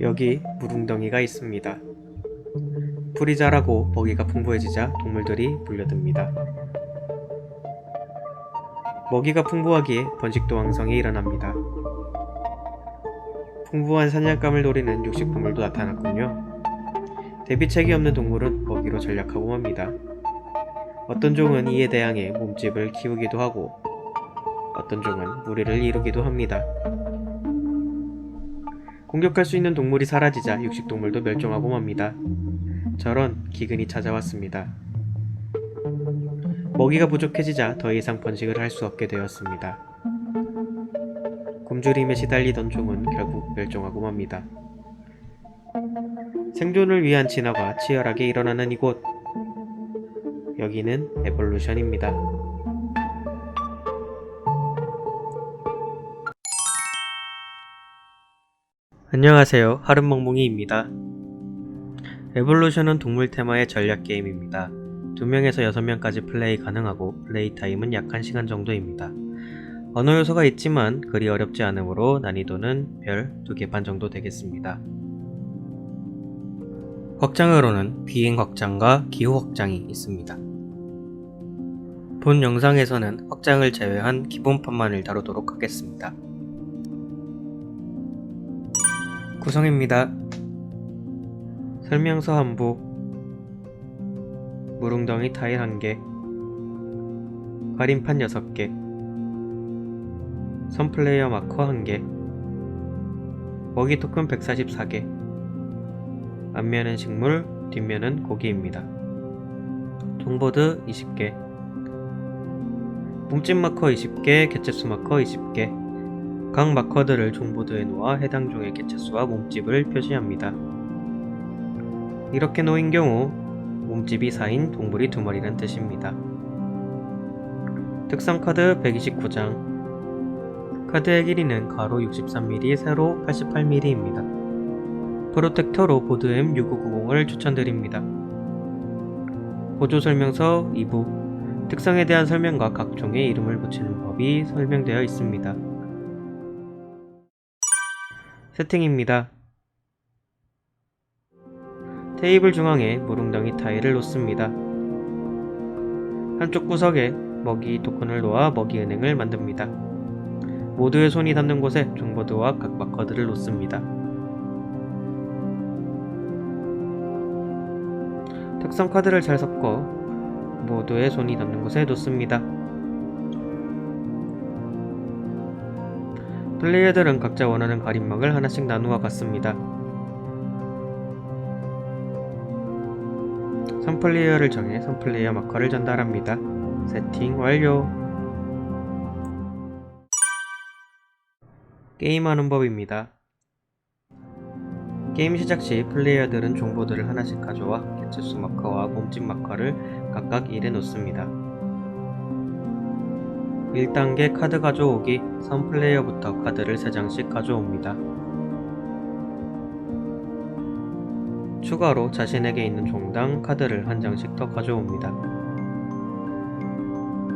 여기 무릉덩이가 있습니다. 풀이 자라고 먹이가 풍부해지자 동물들이 몰려듭니다. 먹이가 풍부하기에 번식도 왕성히 일어납니다. 풍부한 사냥감을 노리는 육식동물도 나타났군요. 대비책이 없는 동물은 먹이로 전략하고 맙니다. 어떤 종은 이에 대항해 몸집을 키우기도 하고 어떤 종은 무리를 이루기도 합니다. 공격할 수 있는 동물이 사라지자 육식동물도 멸종하고 맙니다. 저런 기근이 찾아왔습니다. 먹이가 부족해지자 더 이상 번식을 할 수 없게 되었습니다. 굶주림에 시달리던 종은 결국 멸종하고 맙니다. 생존을 위한 진화가 치열하게 일어나는 이곳. 여기는 에볼루션입니다. 안녕하세요. 하른멍멍이입니다. 에볼루션은 동물 테마의 전략 게임입니다. 2명에서 6명까지 플레이 가능하고 플레이 타임은 약 1시간 정도입니다. 언어 요소가 있지만 그리 어렵지 않으므로 난이도는 별 2개 반 정도 되겠습니다. 확장으로는 비행 확장과 기호 확장이 있습니다. 본 영상에서는 확장을 제외한 기본판만을 다루도록 하겠습니다. 구성입니다. 설명서 한부. 무릉덩이 타일 1개. 가림판 6개. 선플레이어 마커 1개. 먹이 토큰 144개. 앞면은 식물, 뒷면은 고기입니다. 종보드 20개. 몸집 마커 20개, 개체수 마커 20개 각 마커들을 종보드에 놓아 해당 종의 개체수와 몸집을 표시합니다. 이렇게 놓인 경우 몸집이 4인 동물이 2마리란 뜻입니다. 특성 카드 129장 카드의 길이는 가로 63mm, 세로 88mm입니다. 프로텍터로 보드 M6990을 추천드립니다. 보조 설명서 2부 특성에 대한 설명과 각 종의 이름을 붙이는 법이 설명되어 있습니다. 세팅입니다. 테이블 중앙에 무릉덩이 타일을 놓습니다. 한쪽 구석에 먹이 토큰을 놓아 먹이 은행을 만듭니다. 모두의 손이 닿는 곳에 종보드와 각 마커들을 놓습니다. 특성 카드를 잘 섞어 모두의 손이 닿는 곳에 놓습니다. 플레이어들은 각자 원하는 가림막을 하나씩 나누어 갔습니다. 3플레이어를 정해 3플레이어 마커를 전달합니다. 세팅 완료! 게임하는 법입니다. 게임 시작 시 플레이어들은 종보들을 하나씩 가져와 개체수 마커와 몸집 마커를 각각 1에 놓습니다. 1단계 카드 가져오기 3플레이어부터 카드를 3장씩 가져옵니다. 추가로 자신에게 있는 종당 카드를 한 장씩 더 가져옵니다.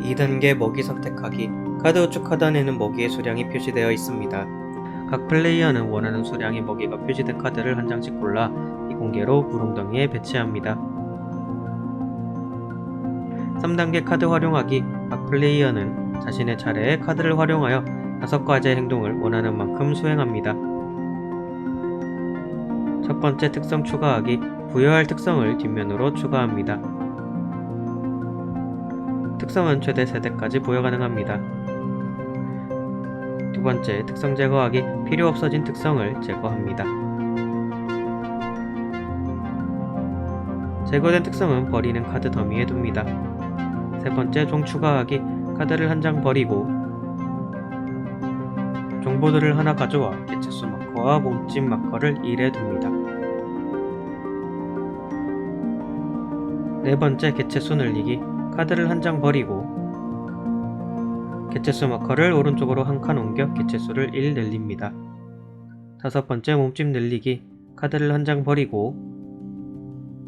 2단계 먹이 선택하기 카드 우측 하단에는 먹이의 수량이 표시되어 있습니다. 각 플레이어는 원하는 수량의 먹이가 표시된 카드를 한 장씩 골라 비공개로 무릉덩이에 배치합니다. 3단계 카드 활용하기 각 플레이어는 자신의 차례에 카드를 활용하여 다섯 가지의 행동을 원하는 만큼 수행합니다. 첫 번째 특성 추가하기 부여할 특성을 뒷면으로 추가합니다. 특성은 최대 3대까지 부여 가능합니다. 두 번째 특성 제거하기 필요 없어진 특성을 제거합니다. 제거된 특성은 버리는 카드 더미에 둡니다. 세 번째 종 추가하기 카드를 한 장 버리고 종보드를 하나 가져와 개체수 마커와 몸집 마커를 1에 둡니다. 네 번째 개체수 늘리기 카드를 한 장 버리고 개체수 마커를 오른쪽으로 한 칸 옮겨 개체수를 1 늘립니다. 다섯 번째 몸집 늘리기 카드를 한 장 버리고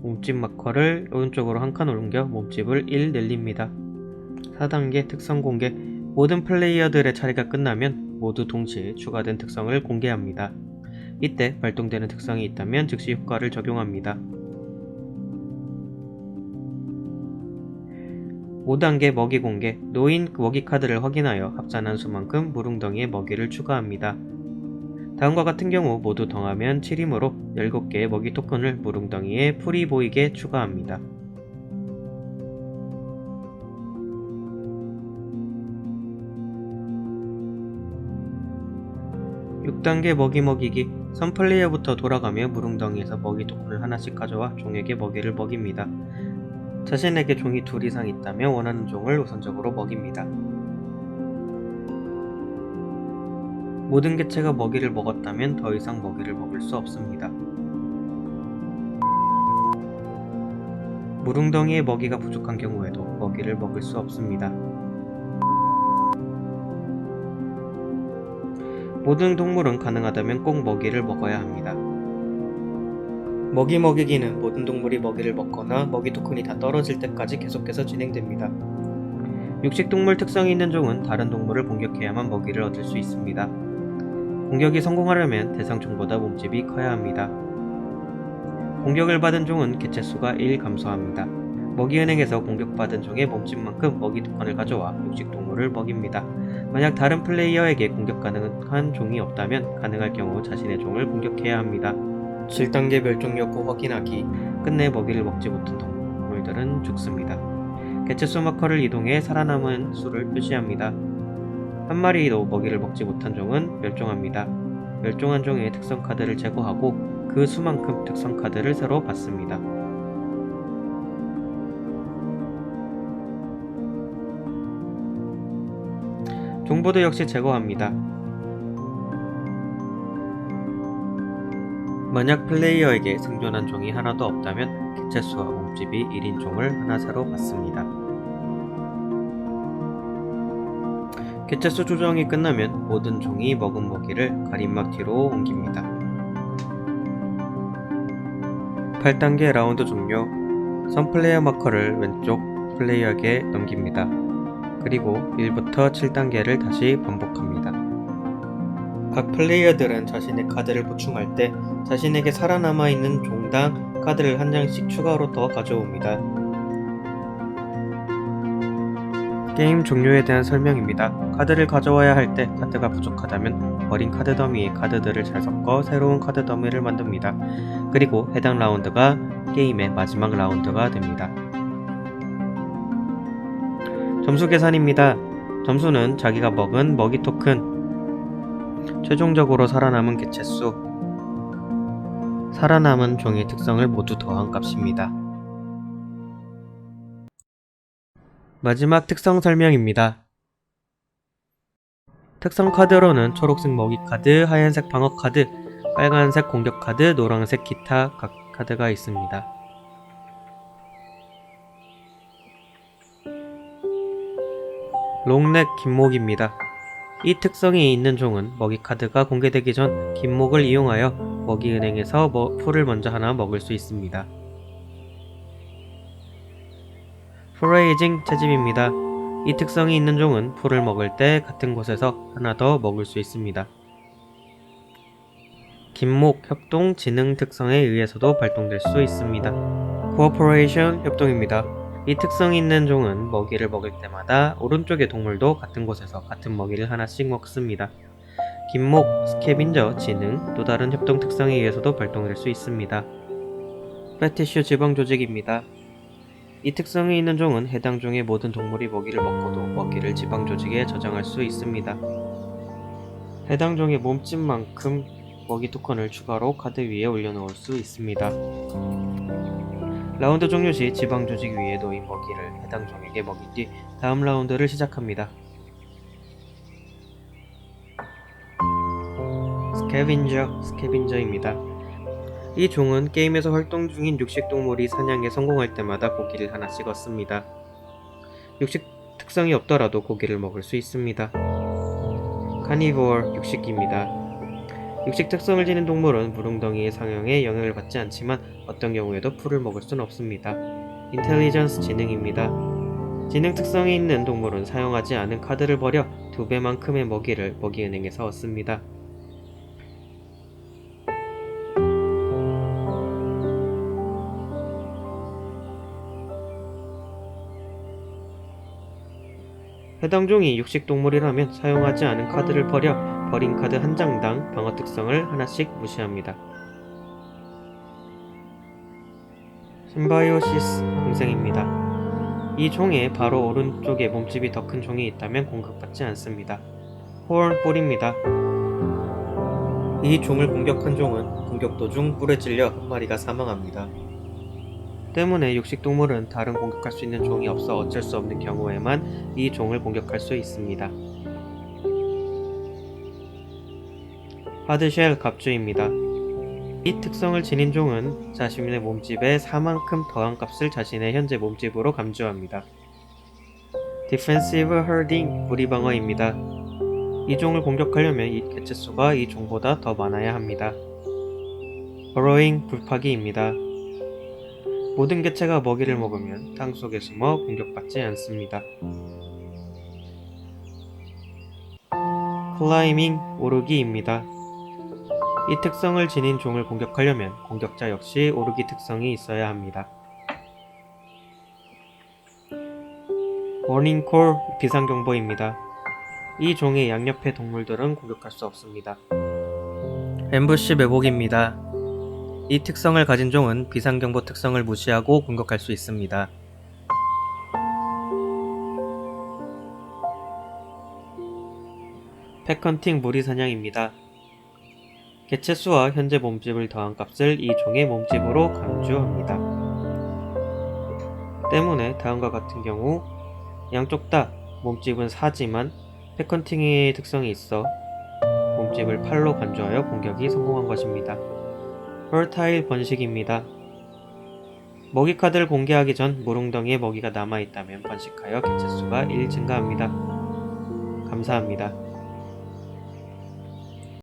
몸집 마커를 오른쪽으로 한 칸 옮겨 몸집을 1 늘립니다. 4단계 특성 공개 모든 플레이어들의 차례가 끝나면 모두 동시에 추가된 특성을 공개합니다. 이때 발동되는 특성이 있다면 즉시 효과를 적용합니다. 5단계 먹이 공개 노인 먹이 카드를 확인하여 합산한 수만큼 무릉덩이에 먹이를 추가합니다. 다음과 같은 경우 모두 더하면 7이므로 7개의 먹이 토큰을 무릉덩이에 풀이 보이게 추가합니다. 6단계 먹이 먹이기 선 플레이어부터 돌아가며 무릉덩이에서 먹이 토큰을 하나씩 가져와 종에게 먹이를 먹입니다. 자신에게 종이 둘 이상 있다면 원하는 종을 우선적으로 먹입니다. 모든 개체가 먹이를 먹었다면 더 이상 먹이를 먹을 수 없습니다. 무릉덩이에 먹이가 부족한 경우에도 먹이를 먹을 수 없습니다. 모든 동물은 가능하다면 꼭 먹이를 먹어야 합니다. 먹이 먹이기는 모든 동물이 먹이를 먹거나 먹이 토큰이 다 떨어질 때까지 계속해서 진행됩니다. 육식동물 특성이 있는 종은 다른 동물을 공격해야만 먹이를 얻을 수 있습니다. 공격이 성공하려면 대상 종보다 몸집이 커야 합니다. 공격을 받은 종은 개체수가 1 감소합니다. 먹이은행에서 공격받은 종의 몸집만큼 먹이 토큰을 가져와 육식 동물을 먹입니다. 만약 다른 플레이어에게 공격 가능한 종이 없다면 가능할 경우 자신의 종을 공격해야 합니다. 7단계 멸종 여부 확인하기 끝내 먹이를 먹지 못한 동물들은 죽습니다. 개체수 마커를 이동해 살아남은 수를 표시합니다. 한 마리도 먹이를 먹지 못한 종은 멸종합니다. 멸종한 종의 특성 카드를 제거하고 그 수만큼 특성 카드를 새로 받습니다. 종보도 역시 제거합니다. 만약 플레이어에게 생존한 종이 하나도 없다면 개체수와 몸집이 1인 종을 하나 새로 받습니다. 개체수 조정이 끝나면 모든 종이 먹은 먹이를 가림막 뒤로 옮깁니다. 8단계 라운드 종료 선 플레이어 마커를 왼쪽 플레이어에게 넘깁니다. 그리고 1부터 7단계를 다시 반복합니다. 각 플레이어들은 자신의 카드를 보충할 때 자신에게 살아남아 있는 종당 카드를 한 장씩 추가로 더 가져옵니다. 게임 종료에 대한 설명입니다. 카드를 가져와야 할 때 카드가 부족하다면 버린 카드 더미에 카드들을 잘 섞어 새로운 카드 더미를 만듭니다. 그리고 해당 라운드가 게임의 마지막 라운드가 됩니다. 점수 계산입니다. 점수는 자기가 먹은 먹이 토큰, 최종적으로 살아남은 개체수, 살아남은 종의 특성을 모두 더한 값입니다. 마지막 특성 설명입니다. 특성 카드로는 초록색 먹이 카드, 하얀색 방어 카드, 빨간색 공격 카드, 노란색 기타 각 카드가 있습니다. 롱넥 긴목입니다. 이 특성이 있는 종은 먹이 카드가 공개되기 전 긴목을 이용하여 먹이 은행에서 뭐, 풀을 먼저 하나 먹을 수 있습니다. 포레이징 채집입니다. 이 특성이 있는 종은 풀을 먹을 때 같은 곳에서 하나 더 먹을 수 있습니다. 긴목, 협동, 지능 특성에 의해서도 발동될 수 있습니다. 코어포레이션 협동입니다. 이 특성이 있는 종은 먹이를 먹을 때마다 오른쪽의 동물도 같은 곳에서 같은 먹이를 하나씩 먹습니다. 긴목, 스캐빈저, 지능, 또 다른 협동 특성에 의해서도 발동될 수 있습니다. 패티슈 지방 조직입니다. 이 특성이 있는 종은 해당 종의 모든 동물이 먹이를 먹고도 먹이를 지방 조직에 저장할 수 있습니다. 해당 종의 몸집만큼 먹이 토큰을 추가로 카드 위에 올려놓을 수 있습니다. 라운드 종료 시 지방 조직 위에 놓인 먹이를 해당 종에게 먹인 뒤 다음 라운드를 시작합니다. 스캐빈저, 스캐빈저입니다. 이 종은 게임에서 활동 중인 육식동물이 사냥에 성공할 때마다 고기를 하나씩 얻습니다. 육식 특성이 없더라도 고기를 먹을 수 있습니다. 카니보어 육식기입니다. 육식 특성을 지닌 동물은 무릉덩이의 상형에 영향을 받지 않지만 어떤 경우에도 풀을 먹을 수는 없습니다. 인텔리전스 지능입니다. 지능 특성이 있는 동물은 사용하지 않은 카드를 버려 두 배만큼의 먹이를 먹이은행에서 얻습니다. 해당 종이 육식동물이라면 사용하지 않은 카드를 버려 버린 카드 한 장당 방어 특성을 하나씩 무시합니다. 심바이오시스 공생입니다. 이 종의 바로 오른쪽에 몸집이 더 큰 종이 있다면 공격받지 않습니다. 호언 뿔입니다. 이 종을 공격한 종은 공격 도중 뿔에 찔려 한 마리가 사망합니다. 때문에 육식동물은 다른 공격할 수 있는 종이 없어 어쩔 수 없는 경우에만 이 종을 공격할 수 있습니다. 하드쉘 갑주입니다. 이 특성을 지닌 종은 자신의 몸집에 4만큼 더한 값을 자신의 현재 몸집으로 감주합니다. 디펜시브 헐딩 무리방어입니다. 이 종을 공격하려면 이 개체수가 이 종보다 더 많아야 합니다. 버로잉 불파기입니다. 모든 개체가 먹이를 먹으면 땅 속에 숨어 공격받지 않습니다. 클라이밍 오르기입니다. 이 특성을 지닌 종을 공격하려면 공격자 역시 오르기 특성이 있어야 합니다. 워닝콜 비상경보입니다. 이 종의 양옆의 동물들은 공격할 수 없습니다. 엠부시 매복입니다. 이 특성을 가진 종은 비상경보 특성을 무시하고 공격할 수 있습니다. 팩헌팅 무리사냥입니다. 개체수와 현재 몸집을 더한 값을 이 종의 몸집으로 감주합니다. 때문에 다음과 같은 경우 양쪽 다 몸집은 4지만 팩헌팅의 특성이 있어 몸집을 8로 간주하여 공격이 성공한 것입니다. 펄타일 번식입니다. 먹이 카드를 공개하기 전 무릉덩이에 먹이가 남아있다면 번식하여 개체수가 1 증가합니다. 감사합니다.